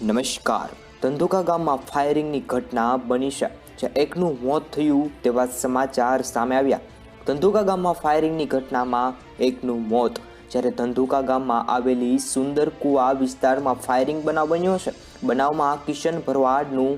નમસ્કાર. ધંધુકા ગામમાં ફાયરિંગની ઘટના બની છે, જ્યાં એકનું મોત થયું તેવા સમાચાર સામે આવ્યા. ધંધુકા ગામમાં ફાયરિંગની ઘટનામાં એકનું મોત, જ્યારે ધંધુકા ગામમાં આવેલી સુંદર કુવા વિસ્તારમાં ફાયરિંગ બનાવ બન્યો છે. બનાવમાં કિશન ભરવાડનું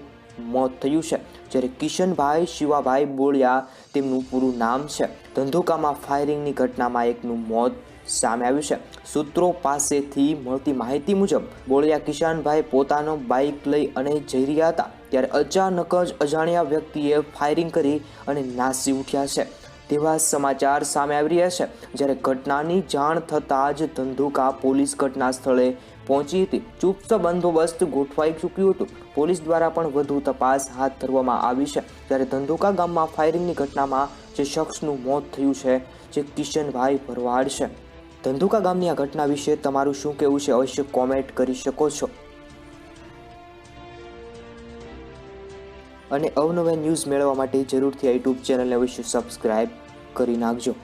મોત થયું છે, જ્યારે કિશનભાઈ શિવાભાઈ બોળિયા તેમનું પૂરું નામ છે. ધંધુકામાં ફાયરિંગની ઘટનામાં એકનું મોત સામે આવ્યું છે. સૂત્રો પાસેથી મળતી માહિતી મુજબ, બોળિયા કિશાનભાઈ પોતાનો બાઇક લઈ અને જઈ રહ્યા હતા, ત્યારે અચાનક જ અજાણ્યા વ્યક્તિએ ફાયરિંગ કરી અને નાસી ઉઠ્યા છે. તેવા સમાચાર સામે આવી રહ્યા છે, જ્યારે ઘટનાની જાણ થતાં જ ધંધુકા પોલીસ ઘટના સ્થળે પહોંચી હતી. ચુસ્ત બંદોબસ્ત ગોઠવાઈ ચૂક્યું હતું. પોલીસ દ્વારા પણ વધુ તપાસ હાથ ધરવામાં આવી છે. ત્યારે ધંધુકા ગામમાં ફાયરિંગની ઘટનામાં જે શખ્સનું મોત થયું છે, જે કિશનભાઈ ભરવાડ છે. ધંધુકા ગામની આ ઘટના વિશે તમારું શું કહેવું છે અવશ્ય કોમેન્ટ કરી શકો છો. અને અવનવા ન્યૂઝ મેળવવા માટે જરૂરથી આ યુટ્યુબ ચેનલને અવશ્ય સબસ્ક્રાઈબ કરી નાખજો.